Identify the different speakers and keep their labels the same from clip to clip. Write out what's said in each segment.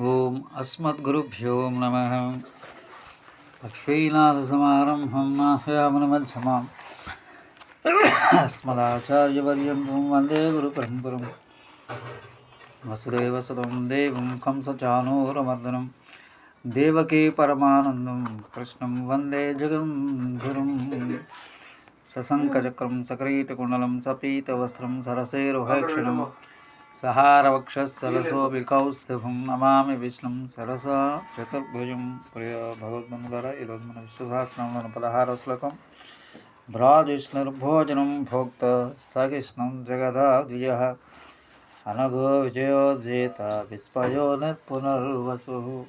Speaker 1: ఓం అస్మద్గురుభ్యో నమ. లక్ష్మీనాథసమారంభం నాశయామనమధ్యమాం. అస్మదాచార్యవర్యంతం వందే గురుపరంపరం. వసుదేవసుతం దేవం కంసచానూరమర్దనం దేవకీ పరమానందం కృష్ణం వందే జగం గురుం సశంకచక్రం సక్రీటకుండలం సపీతవస్త్రం సరసేరుహక్షణం సహారవక్షస్థలసోపి కౌస్తుభం నమామి విష్ణుం సరస చతుర్భుజం ప్రియ భగవద్బంధులారా ఈరోజు మన విష్ణు సహస్రంలోని పదహారవ శ్లోకం. భ్రాజిష్ణుర్భోజనం భోక్త సకృష్ణం జగదా అనగో విజయోజేత విస్మయో నిర్పునర్వసు.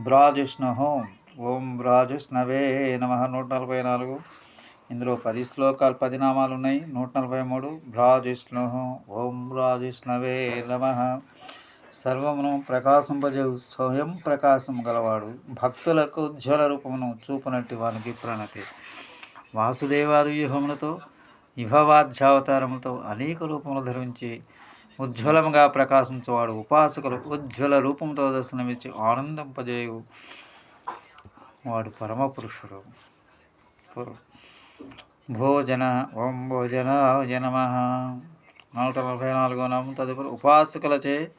Speaker 1: భ్రాజిష్ణు ఓం భ్రాజిష్ణవే నమ. నూట నలభై నాలుగు. ఇందులో పది శ్లోకాలు పది నామాలు ఉన్నాయి. నూట నలభై మూడు. భ్రాజిష్ణు ఓం రాజిష్ణవే నమ. సర్వమును ప్రకాశింపజేవు స్వయం ప్రకాశం గలవాడు. భక్తులకు ఉజ్వల రూపమును చూపునట్టి వానికి ప్రణతి. వాసుదేవాది వ్యూహములతో విభవాధ్యావతారములతో అనేక రూపములు ధరించి ఉజ్వలముగా ప్రకాశించేవాడు. ఉపాసకులు ఉజ్వల రూపంతో దర్శనమిచ్చి ఆనందింపజేయు వాడు పరమ పురుషుడు భోజన ఓం భోజనాయ నమ. నూట నలభై నాలుగో నామం తదుపరి ఉపాసకులచే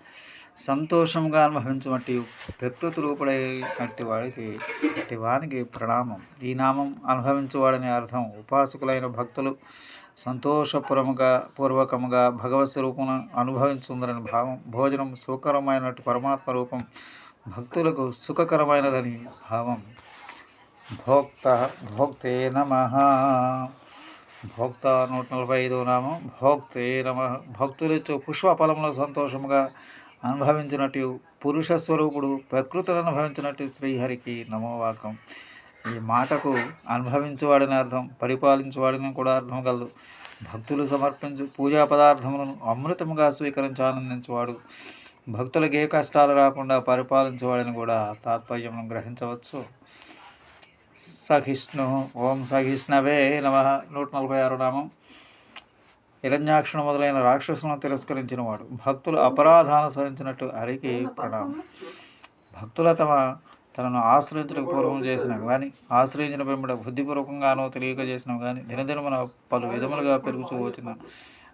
Speaker 1: సంతోషంగా అనుభవించబట్టి ప్రకృతి రూపుడైనట్టి వాడికి అట్టి వానికి ప్రణామం. ఈ నామం అనుభవించేవాడని అర్థం ఉపాసకులైన భక్తులు సంతోషపూర్వముగా పూర్వకముగా భగవత్ స్వరూపం అనుభవించుందని భావం భోజనం సుఖకరమైనట్టు పరమాత్మ రూపం భక్తులకు సుఖకరమైనదని భావం. భోక్త భోక్తే నమ. భోక్త నూట నలభై ఐదో నామం భోక్తే నమ. భక్తులిచ్చు పుష్పఫలంలో సంతోషముగా అనుభవించినట్టు పురుష స్వరూపుడు ప్రకృతిని అనుభవించినట్టు శ్రీహరికి నమోవాకం. ఈ మాటకు అనుభవించేవాడని అర్థం పరిపాలించేవాడని కూడా అర్థం కలదు. భక్తులు సమర్పించు పూజా పదార్థములను అమృతముగా స్వీకరించి ఆనందించేవాడు. భక్తులకు ఏ కష్టాలు రాకుండా పరిపాలించేవాడని కూడా తాత్పర్యం గ్రహించవచ్చు. సహిష్ణు ఓం సహిష్ణవే నమ. నూట నలభై ఆరు నామం. హిరణ్యాక్షణ మొదలైన రాక్షసులను తిరస్కరించిన వాడు భక్తులు అపరాధాన్ని సహించినట్టు హరికి ప్రణామం. భక్తుల తమ తనను ఆశ్రయించడం పూర్వం చేసిన కానీ ఆశ్రయించిన వెంబడ బుద్ధిపూర్వకంగానో తెలియక చేసిన కానీ దినదినమున పలు విధములుగా పెరుగుతూ వచ్చిన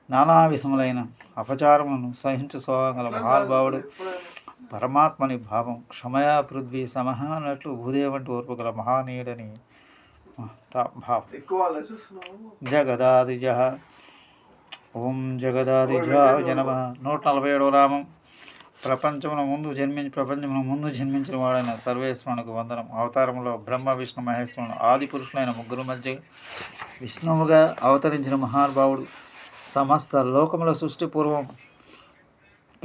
Speaker 1: నానా విధములైన అపచారములను సహించు స్వభావం మహానుభావుడు పరమాత్మని భావం క్షమయా పృథ్వీ సమహ అన్నట్లు భూదేవంటి ఓర్పు గల మహానీయుడని భావం. జగదాదిజ ఓం జగదాదిజ జనమ. నూట నలభై ఏడవ రామం. ప్రపంచమున ముందు జన్మించి ప్రపంచమున ముందు జన్మించిన వాడైన సర్వేశ్వరునికి వందనం. అవతారంలో బ్రహ్మ విష్ణు మహేశ్వరుడు ఆది పురుషులైన ముగ్గురు మధ్య విష్ణువుగా అవతరించిన మహానుభావుడు. సమస్త లోకముల సృష్టి పూర్వం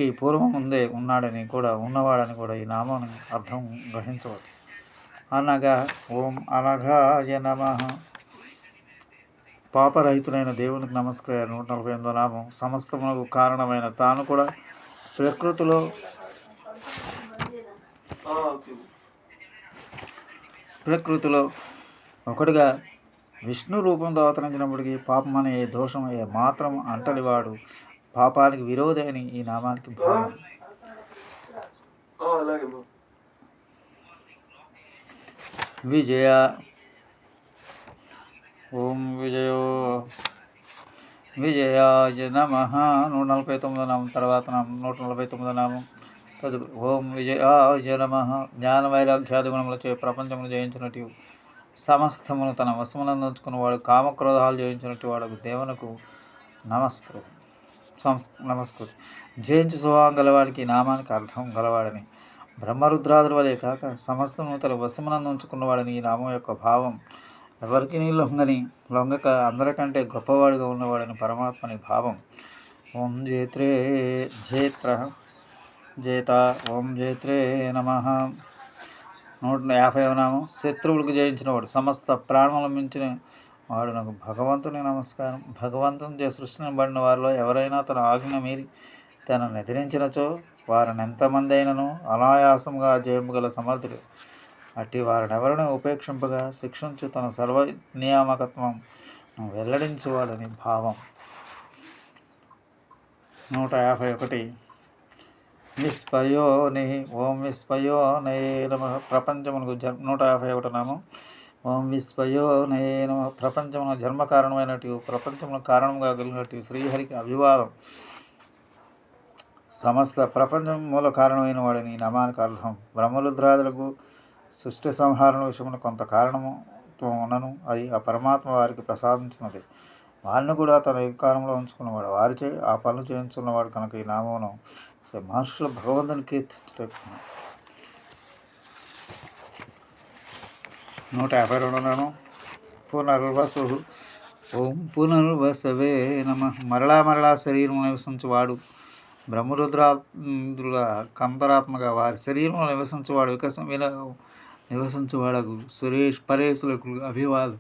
Speaker 1: కి పూర్వం ముందే ఉన్నాడని కూడా ఉన్నవాడని కూడా ఈ నామాన్ని అర్థం గ్రహించవచ్చు. అనగా ఓం అనఘాయ నమ. పాపరహితుడైన దేవునికి నమస్కారం. నూట నలభై ఎనిమిదో నామం. సమస్తమునకు కారణమైన తాను కూడా ప్రకృతిలో ప్రకృతిలో ఒకటిగా విష్ణు రూపంతో అవతరించినప్పటికీ పాపం అనే దోషం ఏ మాత్రం అంటలివాడు పాపానికి విరోధి అని ఈ నామానికి విజయ. ఓం విజయో. విజయాయ నమ. నూట నలభై తొమ్మిదో నామం తర్వాత నామం నూట నలభై తొమ్మిదో నామం. తదుపరి ఓం విజయాయ నమ. జ్ఞాన వైరాగ్యాది గుణములచే ప్రపంచమును జయించినట్టు సమస్తమును తన వశములను వాడు కామక్రోధాలు జయించినట్టు వాడు దేవునకు నమస్కృతం. సంస్ నమస్కృతి జయించు స్వభావం గలవాడికి నామానికి అర్థం గలవాడని. బ్రహ్మరుద్రాదుల వలె కాక సమస్తము తన వశమునందు ఉంచుకున్నవాడని ఈ నామం యొక్క భావం. ఎవరికి నీ లొంగని లొంగక అందరికంటే గొప్పవాడిగా ఉన్నవాడని పరమాత్మని భావం. ఓం జేత్రే జేత్ర జేత ఓం జేత్రే నమ. నూట యాభై నామం. శత్రువులకు జయించినవాడు సమస్త ప్రాణములు మించిన వాడు నాకు భగవంతుని నమస్కారం భగవంతుని చే సృష్టిని పడిన వారిలో ఎవరైనా తన ఆజ్ఞ మీరి తనను ఎదిరించినచో వారిని ఎంతమంది అయినను అనాయాసంగా జయముగల సమర్థుడు. అట్టి వారిని ఎవరిని ఉపేక్షింపగా శిక్షించు తన సర్వ నియామకత్వం వెల్లడించువాడని భావం. నూట యాభై ఒకటి. విస్పయోని ఓం విస్పయోనే నమ. ప్రపంచమునకు జన్ నూట యాభై ఒకటి నామం. ఓం విస్పయోనే నమ. ప్రపంచమున జన్మ కారణమైనట్టు ప్రపంచమున కారణంగా కలిగినట్టు శ్రీహరికి అభివాదం. సమస్త ప్రపంచం మూల కారణమైన వాడిని ఈ అర్థం. బ్రహ్మరుద్రాదులకు సృష్టి సంహారణ విషయమున కొంత కారణము ఉన్నను. అది ఆ పరమాత్మ వారికి ప్రసాదించినది. వారిని కూడా తన అధికారంలో ఉంచుకున్నవాడు వారిచే ఆ పనులు చేయించున్నవాడు కనుక ఈ నామమును. శ్రీ మహర్షుల భగవంతుని కీర్తించడం నూట యాభై రెండు నాను పునర్వసు ఓం పునర్వసవే నమ. మరలా మరలా శరీరం నివసించేవాడు. బ్రహ్మరుద్రాదుల కంతరాత్మగా వారి శరీరంలో నివసించేవాడు వికసం నివసించేవాడకు సురేష్ పరేశులకు అభివాదం.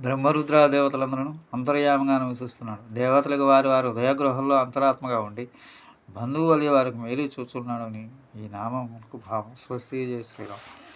Speaker 1: బ్రహ్మరుద్ర దేవతలందరూ అంతర్యామంగా నివసిస్తున్నాడు. దేవతలకు వారి వారి హృదయగృహంలో అంతరాత్మగా ఉండి బంధువు వలె వారికి మేలు చూచున్నాడని ఈ నామం భావం. స్వస్తి. జయ శ్రీరామ్.